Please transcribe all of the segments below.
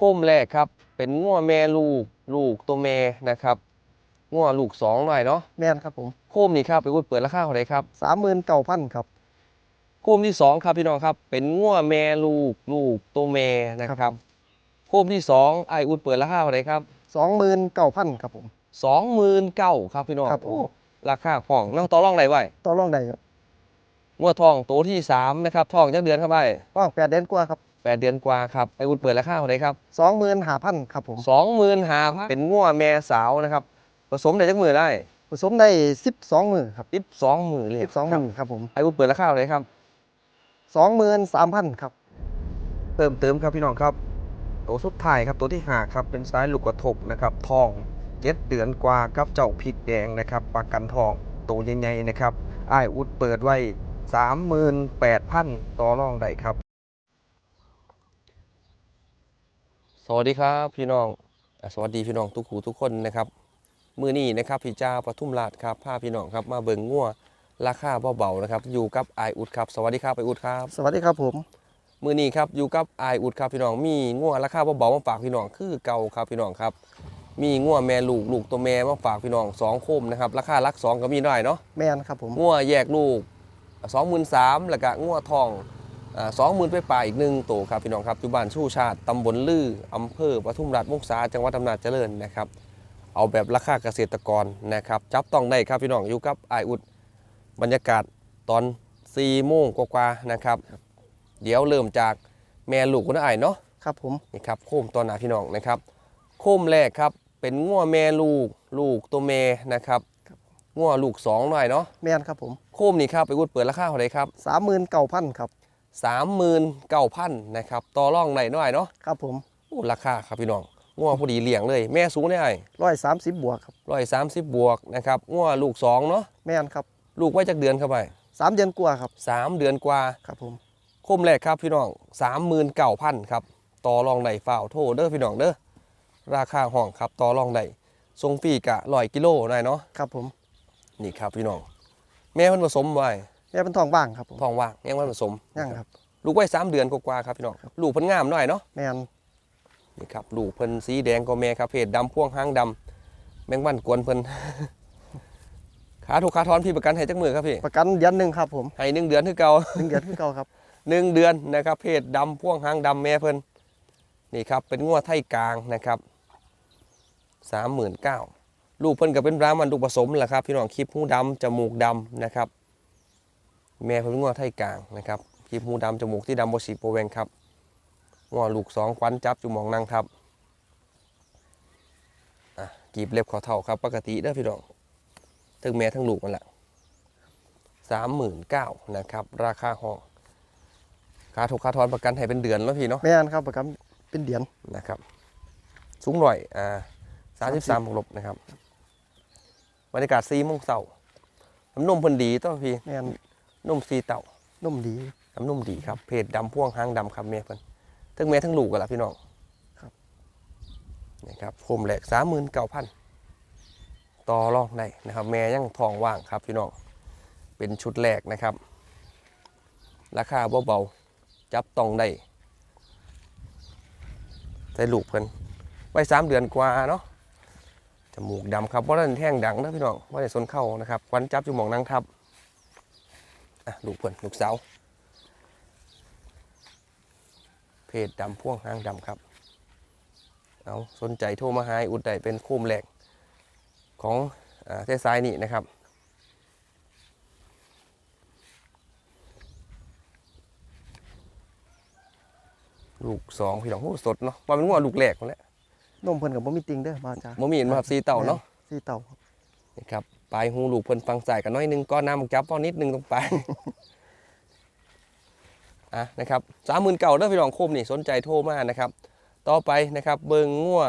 คมแรกครับ เป็นงัวแม่ลูกลูกตัวแม่นะครับงัวลูกสองหน่อยเนาะแม่นครับผมโคมนี่ครับไปวุดเปิดราคาเท่าไหร่ครับสามหมื่นเก้าพันครับโคมที่สองครับพี่น้องครับ เป็นงัวแม่ลูกลูกตัวแม่นะครับโคมที่สองไออุดเปิดราคาเท่าไหร่ครับสองหมื่นเก้าพันครับผมสองหมื่นเก้าครับพี่น้องครับผมโอ้ราคาของน้องต่อรองไหนไว้ต่อรองได้ครับงัวทองตัวที่สามนะครับทองจักเดือนครับไปว่างแปดเดือนกว่าครับ แปดเดือนกว่าครับไออุดเปิดราคาเท่าไหร่ครับสองหมื่นห้าพันครับผมสองหมื่นหาเป็นงัวแม่สาวนะครับ ผสมได้จักมือได้ ผสมได้สิบสองมือครับสิบสองมือเลยสิบสองมือครับผมไออุดเปิดราคาเท่าไหร่ครับสองหมื่นสามพันครับเพิ่มเติมครับพี่น้องครับตัวสุดท้ายครับตัวที่หาครับเป็นสายลูกกระทบนะครับทองเจ็ดเดือนกว่ากับเจ้าพริกแดงนะครับประกันทองตัวใหญ่ๆนะครับไอายอุดเปิดไว้สามหมื่นแปดพันต่อรองได้ครับ ส วัสดีครับพี่น้องอะสวัสดีพี่น้องทุกหูทุกคนนะครับ มือนี้นะครับพี่จ้าปทุมราชครับพาพี่น้องครับมาเบิ่งงัวราคาเบาๆนะครับ อยู่กับไอายอุดครับ สวัสดีครับไอายอุดครับ สวัสดีครับผม มือนี้ครับอยู่กับไอายอุดครับพี่น้อง มีงัวราคาเบาๆมาฝากพี่น้องคือเก่าครับพี่น้องครับ มีงัวแม่ลูกลูกตัวแม่มาฝากพี่น้องสองโคมนะครับราคาลักสองก็มีได้เนาะ แม่นครับผม งัวแยกลูกสองหมื่นสามแล้วก็งัวทอง สองหมื่นไปปลายอีกหนึ่งตัวครับพี่น้องครับอยู่บ้านชูชาติตำบลลืออำเภอปทุมราชมุกษาจังหวัดอำนาจเจริญนะครับ เอาแบบราคาเกษตรกรนะครับ จับต้องได้ครับพี่น้องอยู่กับไอายอุดบรรยากาศตอน4โมงกว่าๆนะครับ เดี๋ยวเริ่มจากแม่ลูกคนไอายเนาะครับผมนี่ครับโคมตัวหนาพี่น้องนะครับ โคมแรกครับเป็นงัวแม่ลูกลูกตัวแม่นะครับงัวลูกสองหน่อยเนาะแม่นครับผมโคมนี่ครับไปอุดเปิดราคาเท่าไหร่ครับสามหมื่นเก้าพันครับ สามหมื่นเก้าพันนะครับต่อรองไหนหน่อยเนาะครับผมโอ้ราคาครับพี่น้องงัวพอดีเลี้ยงเลย แม่สูงได้ร้อยสามสิบบวกครับร้อยสามสิบบวกนะครับงัวลูกสองเนาะแม่นครับ ลูกไว้จากเดือนเข้าไปสามเดือนกว่าครับสามเดือนกว่าครับผมโคมแรกครับพี่น้องสามหมื่นเก้าพันครับต่อรองไหนฝ่าวโทษเด้อพี่น้องเด้อราคาห้องครับต่อรองไหนทรงฟรีกะร้อยกิโลหน่อยเนาะครับผมนี่ครับพี่น้อง แม่มันผสมไว้ แม่เป็นทองบ้างครับผมท้องว่างยังมันผสมย่างครับ ลูกไว้สามเดือนกว่าๆครับพี่น้องลูกเพิ่นงามหน่อยเนาะแม่นนี่ครับลูกเพิ่นสีแดงก็แม่ครับเพศดำพ่วงหางดำแมงวันกวนเพิ่นขาถูกขาทอนพี่ประกันให้จักมือครับพี่ประกันเดือนหนึ่งครับผมให้หนึ่งเดือนคือเก่าหนึ่งเดือนคือเก่าครับหนึ่งเดือนนะครับ เพศดำพ่วงหางดำแม่เพิ่นนี่ครับเป็นงัวไทยกลางนะครับสามหมื่นเก้าลูกเพิ่นก็เป็นบรามันลูกผสมแหละครับ พี่น้องคลิปหูดำจมูกดำนะครับ แม่เพิ่นเป็นงัวไทยกลางนะครับคลิปหูดำจมูกที่ดำบสีโปรแวงครับงัวลูกสองควันจับจุหมองนางทับอะกีบเล็บขอเท่าครับ ปกติเด้อพี่น้องทั้งแม่ทั้งลูกมันแหละสามหมื่นเก้านะครับ ราคาห้องค่าถูกค่าทอนประกันให้เป็นเดือนแล้วพี่เนาะแม่นครับประกันเป็นเดือนนะครับ สูงหน่อยอ่าสามสิบสามบวกลบนะครับบรรยากาศซีโมงเสาร์น้ำนมเพิ่นดีต้องพี่แม่น นุ่มซีเต่านุ่มดีน้ำนมดีครับเพจดำพ่วงหางดำครับแม่เพิ่นทั้งแม่ทั้งลูกกันละพี่น้องครับนี่ครับโคมแหลกสามหมื่นเก้าพันต่อรองได้นะครับแม่ยังทองว่างครับพี่น้องเป็นชุดแรกนะครับ ราคาเบาๆจับต้องได้ใส่ลูกเพิ่นไว้สามเดือนกว่าเนาะจมูกดำครับเพราะนั่นแท่งดังนะพี่น้องว่าในส่วนเข้านะครับควันจับอยู่หมองนั่งทับ อะลูกเพิ่นลูกสาวเพจดำพ่วงหางดำครับ เอาสนใจโทรมาหาอุดได้เป็นคู่มแรกของอาเทศไซายนี่นะครับ ลูกสองพี่น้องโอ้สดเนาะว่าเป็นงัวลูกแรกนั่นแหละนมเพิ่นกับบ่มีติงเด้อบ้าจ้าบ่มีเห็นมาครับสีเต่าเนาะสีเต่าครับนี่ครับ ปลายหูลูกเพิ่นฟังสายกันน้อยหนึงก็น้ำจับป้อนนิดนึงตรงปลายอะนะครับสามหมื่นเก่าเด้อพี่น้องโคมนี่สนใจโทรมานะครับ ต่อไปนะครับ เบิงงัว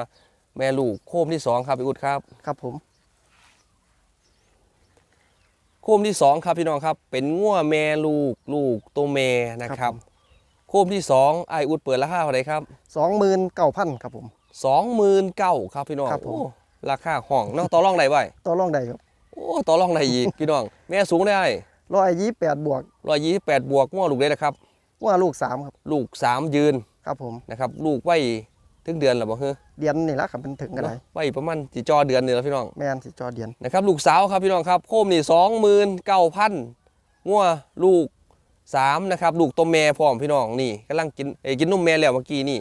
แม่ลูกโคมที่สองครับพี่อุดครับ ครับผม โคมที่สองครับพี่น้องครับ เป็นงัวแม่ลูกลูกตัวแม่นะครับ โคมที่สองไออุดเปิดราคาเท่าไหร่ครับสองหมื่นเก้าพันครับผมสองหมื่นเก้าครับพี่น้องครับผมโอ้ราคาห้องเนาะต่อรองได้ไว้ต่อรองได้ครับ โอ้ต่อรองได้อีกพี่น้องแม่สูงได้ร้อยยี่แปดบวกร้อยยี่สิบแปดบวกงัวลูกได้นะครับว่าลูกสามครับ ลูกสามยืนครับผมนะครับ ลูกไว้ถึงเดือนแล้วบ่เฮ้อเดือนนี่ละครับเป็นถึงกันไหนเนาะไว้ประมาณสิจอเดือนนี่แล้วพี่น้องแม่นสิจอเดือนนะครับลูกสาวครับพี่น้องครับโคมนี่สองหมื่นเก้าพันงัวลูกสามนะครับลูกตัวแม่พร้อมพี่น้องนี่กำลังกินเอ้ยกินนมแม่แล้วเมื่อกี้นี่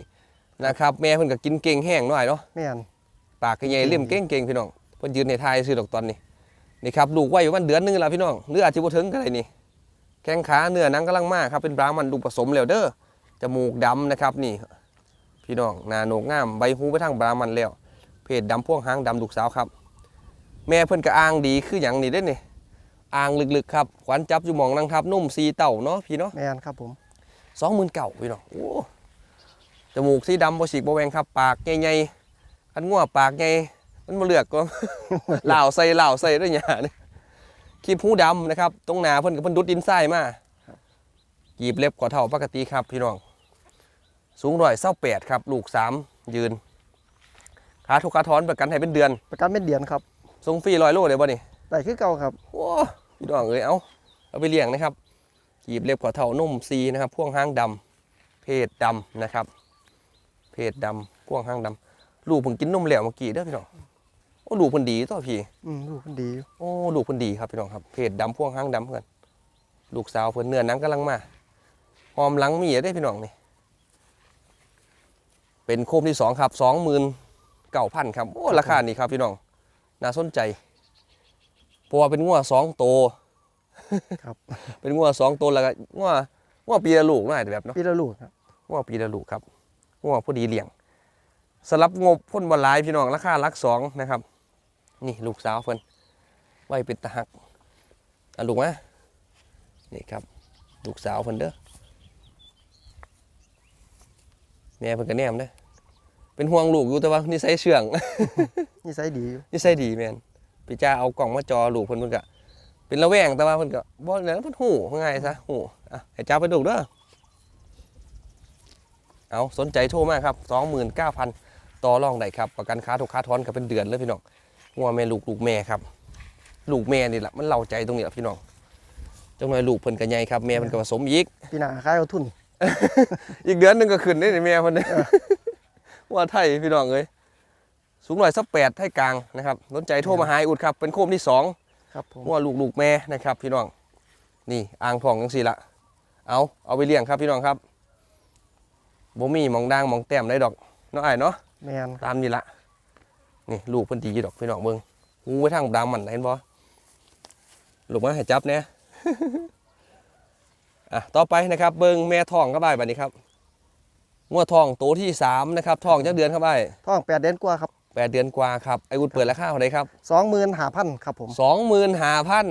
นะครับแม่เพิ่นก็กินเก่งแห้งหน่อยเนาะแม่นปากก็ใหญ่เล่มเก่งเก่งพี่น้องเพิ่นยืนในทายซื้อดอกตอนนี้ นี่ครับลูกไว้อยู่วันเดือนหนึงแล้วพี่น้องหรืออาจจะบ่ถึงก็ได้นี่ แข้งขาเนื้อหนังกำลังมาครับเป็นบรามันลูกผสมแล้วเด้อจมูกดำนะครับนี่ พี่น้องหน้าโหนกงามใบหูไปทางบรามันแล้ว เพศดำพ่วงหางดำลูกสาวครับ แม่เพิ่นก็อ้างดีคืออย่างนี้เด้อนี่อ้างลึกๆครับขวัญจับอยู่หมองนางทับนุ่มสีเต่าเนาะพี่เนาะแม่นครับผมสองหมื่นเก่าพี่น้องโอ้จมูกสีดำบ่ฉีกบ่แหวงครับ ปากใหญ่ๆอันง่วปากใหญ่ มันบ่เลือกก็เหล่าใส่เหล่าใส่ด้วยหยาเนี่ยคีบหูดำนะครับ ตรงหน้าเพิ่นก็เพิ่นดุดดินทรายมากีบเล็บกว่าเท่าปกติครับ พี่น้อง สูงร้อยเศร้าแปดครับ ลูกสามยืน ขาทุกขาถอนประกันให้เป็นเดือน ประกันเป็นเดือนครับส่งฟรีร้อยโลเลยบ่นี่ได้คือเก่าครับโอ้พี่น้องเอ้ยเอาเอาไปเลี้ยงนะครับกีบเล็บกว่าเท่านุ่มซีนะครับพ่วงห้างดำเพศดำนะครับ เพศดำพ่วงห้างดำลูกเพิ่งกินนมแล้วเมื่อกี้เด้อพี่น้องโอ้ลูกเพิ่นดีต่อพี่อืมลูกมันดีอยู่โอ้ลูกเพิ่นดีครับพี่น้องครับเพศดำพ่วงห้างดำเพื่อนลูกสาวเพิ่นเนื้อหนังกำลังมาหอมหลังมีได้อพี่น้องนี่เป็นโคมที่สองครับสองหมื่นเก้าพันครับโอ้ราคานี่ครับพี่น้องน่าสนใจเพราะว่าเป็นงัวสองโตวครับ เป็นงัวสองตัวแล้วก็งัวงัวปีละลูกหน่อยแบบเนาะปีละลูกครับงัวปีละลูกครับงัวพอดีเลี้ยงสลับงบพ่นบอลลายพี่น้องราคาหลักสองนะครับ นี่ลูกสาวเพิ่นไว้เป็นตะหักอะลูกมานี่ครับ ลูกสาวเพิ่นเด้อแม่เพิ่นก็แนมเด้อเป็นห่วงลูกอยู่แต่ว่านิสัยเชื่อง นิสัยดีอยู่นิสัยดีแม่นพี่จ้าเอากล่องมาจอลูกเพิ่นเพิ่นก็เป็นระแวงแต่ว่าเพิ่นก็บ่แล้วเพิ่นหูว่าไงซะหูอะให้จ้าไปดูเด้อเอาสนใจโทรมาครับ 29,000 ต่อรองได้ครับ ประกันค้าทุกค้าทอนก็เป็นเดือนเลยพี่น้อง งัวแม่ลูกลูกแม่ครับ ลูกแม่นี่แหละมันเล่าใจตรงนี้แหละพี่น้องจังหน่อยลูกเพิ่นก็ใหญ่ครับแม่เพิ่นก็ผสมอีกปีหน้าขายเอาทุน อีกเดือนหนึงก็ขึ้นได้นี่แม่เพิ่นเนี่ยว่าไทยพี่น้องเอ้ยสูงหน่อยสักแปดไทยกลางนะครับสนใจโทรมาหาไอ้อุดครับ เป็นโคมที่สองครับผมว่าลูกลูกแม่นะครับ พี่น้อง นี่อ่างทองจังสี่ละเอาเอาไปเลี้ยงครับพี่น้องครับบ่มีหมองด่างหมองแต้มได้ดอกเนาะไอ้ายเนาะแม่นตามนี่ละ นี่ลูกเพิ่นดีดอกพี่น้องเบิ่งหูไว้ทางดามมันเห็นบ่ลูกมาให้จับเนี่ยอะต่อไปนะครับเบิ่งแม่ทองครับอ้ายบัดนี้ครับงวดทองโตที่สามนะครับทองจักเดือนครับอ้ายท้องแปดเดือนกว่าครับแปดเดือนกว่าครับไอ้อุดเปิดราคาเท่าไหร่ครับสองหมื่นห้าพันครับผม สองหมื่นห้าพัน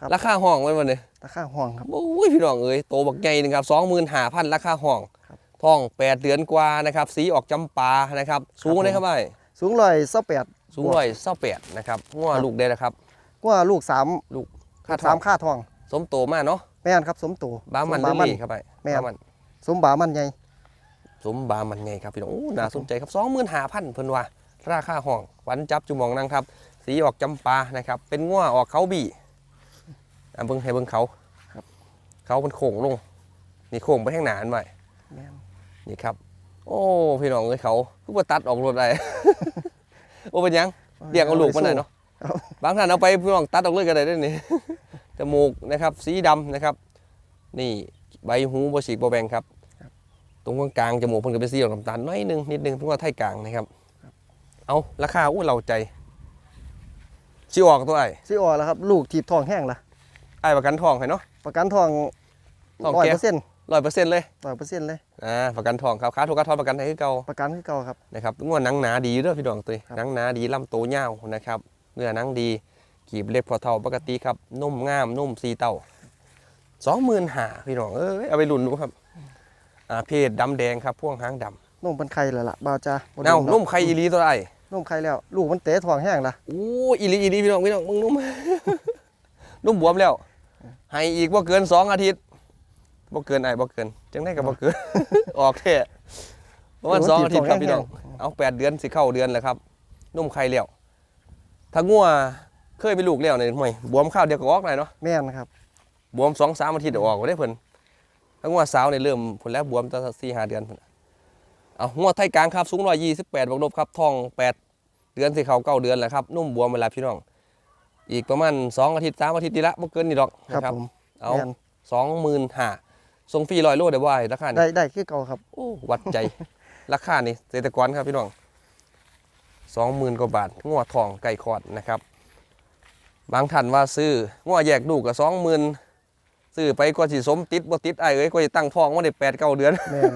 ครับ ราคาห้องไว้บ่เนี่ยราคาห้องครับ โอ้ยพี่น้องเอ้ยโตบักใหญ่หนึงครับสองหมื่นห้าพันราคาห้องครับทองแปดเดือนกว่านะครับสีออกจำปานะครับสูงเลยครับไอ้ สูงร้อยเศร้าแปดสูงร้อยเศร้าแปดนะครับงัวครับลูกได้นะครับกว่าลูกสามค่าทสาอมงค่าทอง สมโตมากเนาะแม่นครับ สมโตบามันสลิบาลมันลี่ครับไอ้แม่นบามันสมบามันใหญ่สมบามันไงครับพี่น้องโอ้น่าสนใจครับสองหมื่นห้าพันเพิ่นว่าราคาห้องหวันจับจุมองนั่งครับ สีออกจำปานะครับ เป็นงัวออกเขาบีอะเบิ่งให้เบิ่งเขาครับเขาเป็นโค้งลงนี่โค้งไปข้างหน้าอันไว้แม่นนี่ครับ โอ้พี่น้องเอ้ยเขาคือว่าตัดออกรถได้ โอ้เป็นหยังเลี้ยงเอาลูกมันหน่อยเนาะครับ บางท่านเอาไปพี่น้องตัดออกเลยก็ได้เด้อนี่ จมูกนะครับ สีดำนะครับ นี่ใบหูบฉีกบแบงครับ ตรงกลางๆจมูกเพิ่นก็เป็นสีออกน้ำตาลน้อยหนึงนิดหนึงเพิ่นว่าไทยกลางนะครับ เอาราคาอู้เราใจชิออกตัวไอ้สิออกแล้วครับ ลูกถีบทองแห้งละไอ้ประกันทองให้เนาะ ประกันทองทองร้อยแก๊เปอร์เซ็นต์ ร้อยเปอร์เซ็นต์เลยร้อยเปอร์เซ็นต์เลยอ่าประกันทองครับค้าถูกค้าทอนประกันให้คือเก่าประกันคือเก่าครับนะครับงวดหนังหนาดีเด้อพี่น้องตัวนี้ครับหนังหนาดีลำโตวยาวนะครับเนื้อหนังดีกีบเล็บพอเท่าปกติครับนุ่มงามนุ่มสีเต้าสองหมื่นหาพี่น้องเอ้ยเอาไปลุ่นดูครับอ่าเพศดำแดงครับพ่วงหางดนมเป็นไข่แล้วล่ะบ่าวจ้าบ่ำโดเน่าดอกนุ่มไข่อีหลีตัวไอ้นมไข่แล้ว ลูกมันเตะทองแห้งละโอ้อีหลีอีหลีพี่น้องพี่น้องมึงนุ่มนุ่มบวมแล้ว ให้อีกบ่เกินสองอาทิตย์ บ่เกินไอ้บ่เกิน จังได้กับบ่เกิน ออกแท้ประมาณสองอาทิตย์ครับพี่น้อง เอาแปดเดือนสิเข้าเดือนแล้วครับนุ่มไข่แล้วถ้างัวเคยไปลูกแล้วเนี่ยห่วยบวมข้าวเดียวก็ออกเลยเนาะแม่นครับบวมสองสามอาทิตย์เดี๋ยวออกก็ได้เพิ่นถ้างัวสาวเนี่ยเริ่มผลแล้วบวมตั้งสี่ห้าเดือนพุ่นเอางวดไทยกลางครับสูงร้อยยี่สิบแปดบวกลบครับทองแปดเดือนสิเขาเก้าเดือนแหละครับนุ่มบวมเวลาพี่น้อง อีกประมาณสองอาทิตย์สามอาทิตย์ดีละบ่เกินนี่ดอกครับนะผมเอาแม่นสองหมื่นห้า ส่งฟรีร้อยโลได้บ่ายราคาได้นี่ได้คือเก่าครับโอ้วัดใจ ราคานี่เกษตรกรครับพี่น้องสองหมื่นกว่าบาทงวดทองไก่คอดนะครับ บางท่านว่าซื้องวดแยกลูกกับสองหมื่นซื้อไปก็สิสมติดบ่ติดไอ้ายเอ้ยก็สิตั้งท้องมาได้แปดเก้าเดือนแมน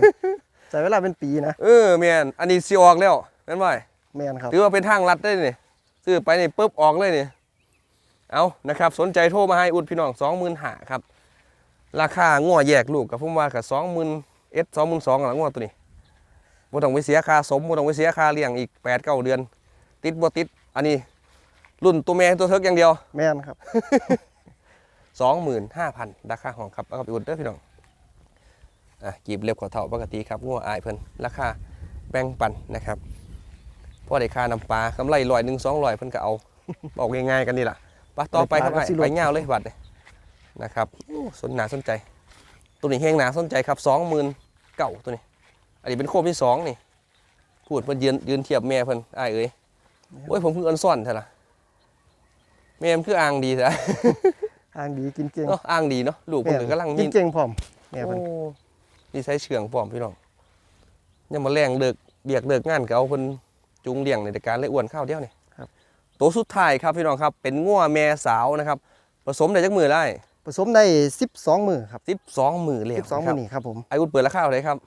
ใช้เวลาเป็นปีนะเออแม่นอันนี้สิออกแล้วแม่นบ่แมนครับถือว่าเป็นทางลัดได้นี่ซื้อไปนี่ปุ๊บออกเลยนี่เอานะครับ สนใจโทรมาให้อุดพี่น้องสองหมื่นหาครับ ราคางัวแยกลูกกับผมว่ากับสองหมื่นเอสสองหมื่นสองหลังงัวตัวนี้บ่ต้องไปเสียค่าสมบ่ต้องไปเสียค่าเลี้ยงอีกแปดเก้าเดือน ติดบ่ติด อันนี้ รุ่นตัวแม่ตัวเทิกอย่างเดียว แมนครับสองหมื่นห้าพันราคาของครับเอาครับไปอุดเด้อพี่น้องอะกีบเล็บขอเท่าปกติครับงัวอายเพิ่นราคาแบ่งปันนะครับพอได้ค่าน้ำปลากำไรลอยหนึ่งสองลอยเพิ่นก็เอาบอกง่ายๆกันนี่ล่ะไปต่อไปครับได้ปลาไปก็สิลดไปเงาวเลยบัดเลย นะครับโอ้สนหนาสนใจ ตัวนี้แห้งหนาสนใจครับสองหมื่นเก่าตัวนี้ อันนี้เป็นโคมที่สองนี่พูดเพิ่นยืนยืนเทียบแม่เพิ่นอ้ายเอ้ยโอ้ยผมเพิ่งเอินซ่อนเท่าล่ะแม่มันคืออ่างดีซะทางดีกินเก่งเนาะอ้างดีเนาะลูกคนอื่นกำลังกิมีนเก่งพร้อมแม่เพิ่นโอ้นี่ใช้เชืองพร้อมพี่น้องยังมาแรงเลิกเบียกเลิกงานก็เอาคนจุงเลี้ยงในแต่การเลยอ้วนข้าวเดียวนี่ครับตัวสุดท้ายครับพี่น้องครับเป็นงัวแม่สาวนะครับ ผสมได้จักมือได้ ผสมได้12มื้อครับสิบสองมือเลย12มื้อนี่ครับผมไอ้วุฒเปิดราคาเท่าไหร่ครับ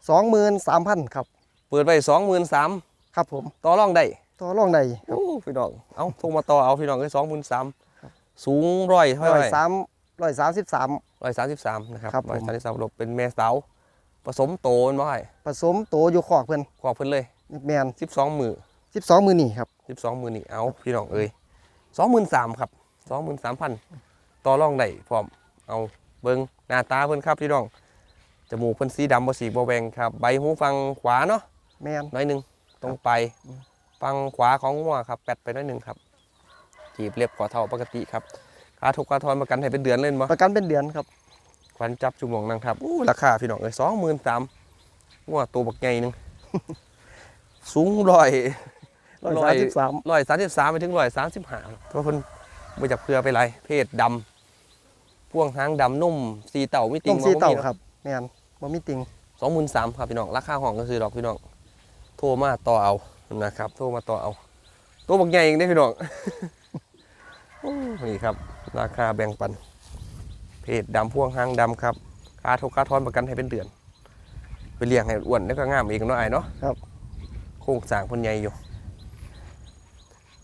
23,000ครับ เปิดไปสองหมื่นสามครับผมต่อรองได้ต่อรองได้ครับ โอ้พี่น้องเอาโทรมาต่อเอาพี่น้องเลยสองหมื่นสามสูงร้อยเท่าไหร้อยร่สามร้อยสามสิบสาม ร้อยสามสิบสามนะครับครับผม ร้อยสามสิบสามลบเป็นแม่สาวผสมโตมันบ่ให้ผสมโตอยู่ขอกเพิ่นขอบเพิ่นเลยแมนสิบสองมือ12มื้อนี่ครับ สิบสองหมื่นนี่เอาพี่น้องเอ้ยสองหมื่นสามครับสองหมื่นสามพัน ต่อรองได้พร้อมเอาเบิ้งหน้าตาเพิ่นครับพี่น้องจมูกเพิ่นสีดำบ่สีบ่แวงครับ ใบหูฟังขวาเนาะแมนน้อยหนึงตรงไปฟังขวาของงัวครับแปดไปน้อยหนึงครับจีบเรียบขอเท่าปกติครับค่าทุกค่าทอนประกันให้เป็นเดือนเล่นบ่ประกันเป็นเดือนครับควันจับจุ่มงนังครับอู้ราคาพี่น้องเอ้ยสองหมื่นสามงัวตัวบักใหญ่หนึงสูงร้อยร้อยร้อสายมสิบสามร้อยสามสิบสามไปถึงร้อยสามสิบห้าเพราะเพิ่นมาจากเพื่อไปไรเพศดำ พ่วงหางดำนุ่มสีเต่าไม่ติต้งมซีเต่าครับแมนบ่มีติงสองหมื่นสามครับพี่น้องราคาห้องก็คือดอกพี่น้องโทรมาต่อเอานะครับ โทรมาต่อเอา ตัวบักใหญ่เองได้อพี่น้องโอ้นี่ครับ ราคาแบ่งปัน เพศดำพ่วงหางดำครับค่าทุกค่าทอนประกันให้เป็นเดือน ไปเลี้ยงให้อ้วนแล้วก็งามอีกเนาะไอ้เนาะครับโครงสร้างคนใหญ่อยู่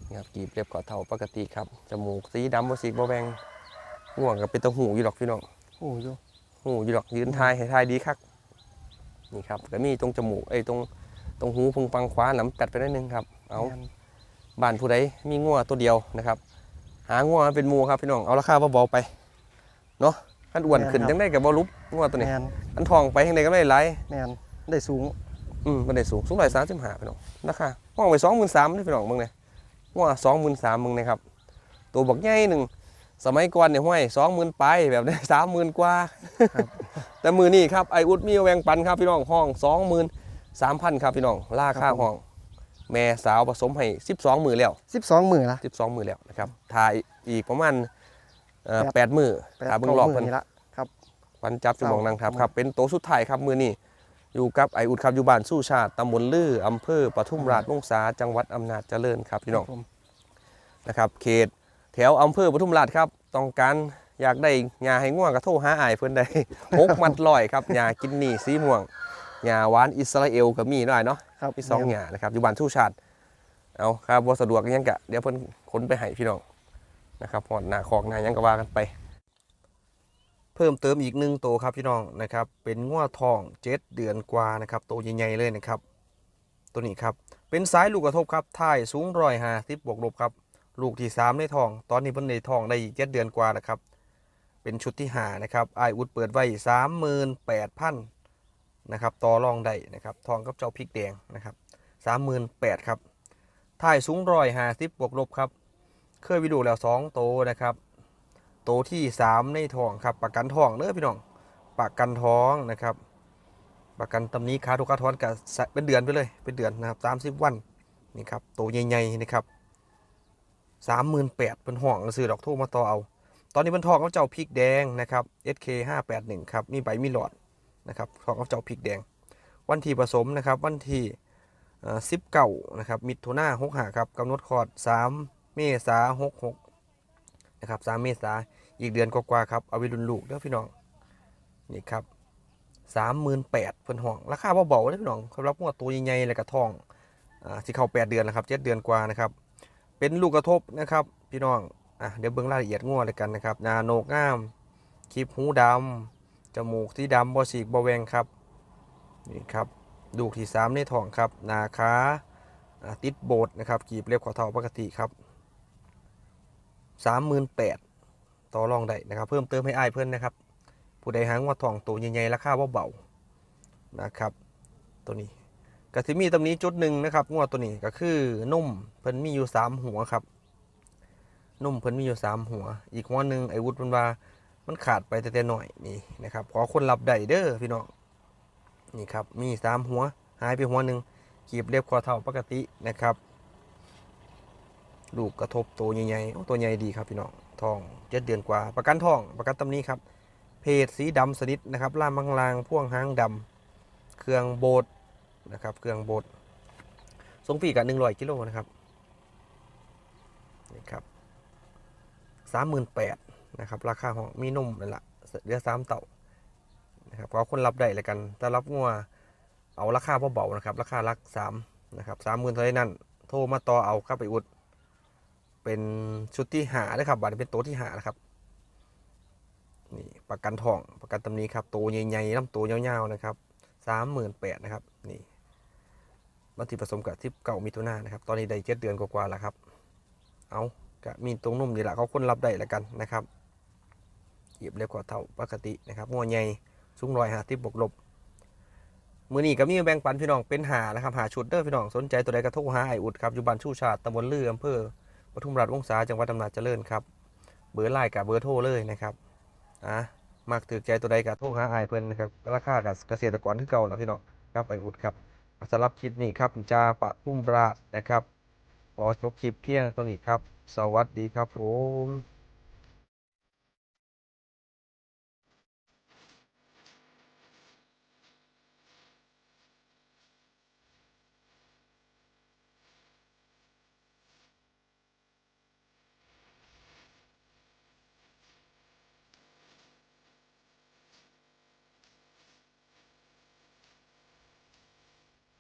นี่ครับกีบเรียบเกาะเท่าปกติครับจมูกสีดำบ่สีบ่แบง ง่วงกับเป็นตะหูอยู่ดอกพี่น้องโอ้ยหูอยู่ดอกยืนทายให้ทายดีคักนี่ครับก็มีตรงจมูกไอ้ยตรงตรงหูพึงฟังขวาหนำตัดไปได้นึงครับ เอาแม่นบ้านผู้ใดมีงัวตัวเดียวนะครับ หางัวมาเป็นหมูครับพี่น้องเอาราคาเบาๆไปเนาะขันอ้วนขึ้นจังได้กับบ่ลุบงัวตัวนี้แมนอันทองไปยังไงก็ไม่ได้ไหลแมนได้สูงอืมมันได้สูงสูงร้อยสามสิบห้าพี่น้องราคาห้องไปสองหมื่นสามนี่พี่น้องมึงเนี่ยว่าสองหมื่นสามมึงนะครับตัวบักใหญ่หนึ่ง สมัยก่อนเนี่ยห้วยสองหมื่นไปแบบนี้สามหมื่นกว่า แต่มือนี่ครับไออุดมีแวงปันครับพี่น้องห้องสองหมื่นสามพันครับพี่น้องราคาห้อง แม่สาวผสมให้สิบสองมือแล้ว12มื้อละสิบสองมือแล้วนะครับถ่ายอีกประมาณเอ่อแปดมือแปดถ่ายเบิ่งเก้ารอบมื้เพิ่อนนี่ละครับวันจับจุมองนางทับเศร้าครับ เป็นโตวสุดท้ายครับมือนี้อยู่กับไออุดครับอยู่บ้านสู้ชาติตำบลลืออำเภอปทุมราชวงศาจังหวัดอำนาจเจริญครับพี่น้องผมนะครับ เขตแถวอำเภอปทุมราชครับต้องการอยากได้ยาให้ง่วงก็โทรหาอายเพิ่นได้หกมัดลอยครับยากินนี่สีม่วงยาหวานอิสราเอลก็มีหน่อยเนาะครับมีสองแม่นยานะครับอยู่บ้านสู้ชาติเอาครับบ่สะดวกอิหยังกะเดี๋ยวเพิ่นขนไปให้พี่น้องนะครับหอดหน้าคอกหน้าหยังก็ว่ากันไป เพิ่มเติมอีกหนึ่งตัวครับพี่น้องนะครับ เป็นง้วทองเจ็ดเดือนกว่านะครับตัวใหญ่ๆเลยนะครับ ตัวนี้ครับเป็นสายลูกกระทบครับท่ายสูงร้อยห้าสิบบวกลบครับ ลูกที่สามในทอง ตอนนี้เพิ่นในทองได้อีกเจ็ดเดือนกว่านะครับ เป็นชุดที่หานะครับไออุดเปิดไว้สามหมื่นแปดพันนะครับต่อรองได้นะครับ ทองกับเจ้าพริกแดงนะครับสามหมื่นแปดครับท่ายสูงร้อยห้าสิบบวกลบครับ เคยวิดูแล้วสองโตนะครับ โตที่สามในทองครับประกันทองเด้อพี่น้องประกันท้องนะครับ ประกันตำนี้ค้าทุกค้าทอนกับเป็นเดือนไปเลยเป็นเดือนนะครับสามสิบวันนี่ครับโตใหญ่ๆนะครับ สามหมื่นแปดเป็นห่องซื้อดอกโทรมาต่อเอา ตอนนี้เป็นทองเขาเจ้าพริกแดงนะครับ SK 581ครับ มีใบมีหลอดนะครับทองเขาเจ้าพริกแดง วันที่ผสมนะครับ วันที่สิบเก้านะครับมิถุนาหกหาครับกำหนดคลอดสามเมษาหกหกนะครับสามเมษาอีกเดือนกว่าๆครับ เอาไปรุนลูกเด้อพี่น้อง นี่ครับสามหมื่นแปดเพิ่นห้อง ราคาเบาๆเด้อพี่น้องสำหรับงวดตัวใหญ่ๆเลยกระทองอ่าสิเข้าแปดเดือนแล้วครับเจ็ดเดือนกว่านะครับ เป็นลูกกระทบนะครับ พี่น้องอะเดี๋ยวเบิ่งรายละเอียดงวดเลยกันนะครับหนาโหนกงามคลิปหูดำจมูกที่ดำบ่สีกบ่แหวงครับนี่ครับดูกที่3ในท้องครับหนาขาติดโบดนะครับกีบเล็บขอเท่าปกติครับ38,000ต่อรองได้นะครับ เพิ่มเติมให้อ้ายเพิ่อนนะครับ ผู้ใดหางว่าทองตัวใหญ่ๆราคาเบาๆนะครับ ตัวนี้ ก็สิมีตำนี้จุดหนึ่งนะครับงวดตัวนี้ก็คือนุ่มเพิ่นมีอยู่3หัวครับ นุ่มเพิ่นมีอยู่3หัว อีกหัวหนึ่งไอ้วุฒิเพิ่นว่ามันขาดไปแต่แต่หน่อยนี่นะครับขอคนรับได้เด้อพี่น้องนี่ครับมีสามหัวหายไปหัวหนึ่งกีบเรียบคอเท่าปกตินะครับลูกกระทบตัวใหญ่ๆตัวใหญ่ดีครับพี่น้องทองเจ็ดเดือนกว่า ประกันทองประกันตำนี้ครับเพจสีดำสนิทนะครับล่ามบางลางพ่วงหางดำเครื่องโบด นะครับ เครื่องโบดทรงปีกับหนึ่งร้อยกิโลนะครับนี่ครับสามหมื่นแปดนะครับ ราคาห้องมีนมนั่นแหละเรือสามเต่านะครับก็คนรับได้เลยกันถ้ารับงัวเอาราคาเบาๆนะครับ ราคาลักสามนะครับสามหมื่นเท่านั้น โทรมาต่อเอาเข้าไปอุด เป็นชุดที่หานะครับบัตรเป็นตัวที่หานะครับนี่ประกันทองประกันตำนี้ครับตัวใหญ่ๆลำตัวยาวๆนะครับสามหมื่นแปดนะครับ นี่บัตรที่ผสมกับที่เก่ามิถุนานะครับ ตอนนี้ได้เจ็ดเดือนกว่าๆแล้วครับ เอาก็มีตรงนุ่มนี่แหละเขาคนรับได้แล้วกันนะครับเหยียบเล็บกว่าเท่าปกตินะครับงัวใหญ่สูงร้อยหาที่บวกลบมือนี้ก็มีแบ่งปันพี่น้องเป็นหานะครับหาชุดเด้อพี่น้องสนใจตัวใดกระทุกหาไออุดครับอยู่บ้านชูชาติตำบลลืออำเภอปทุมราชวงศาจังหวัดอำนาจเจริญครับเบอร์ไลน์กับเบอร์โทรเลยนะครับอะมักถือใจตัวใดกระทุกหาไอเพิ่นนะครับราคากับเกษตรกรคือเก่าแล้วพี่น้องครับไออุดครับ สำหรับคลิปนี้ครับจาปะพุ่มรานะครับขอจบคลิปเพียงตัวนี้ครับ สวัสดีครับผม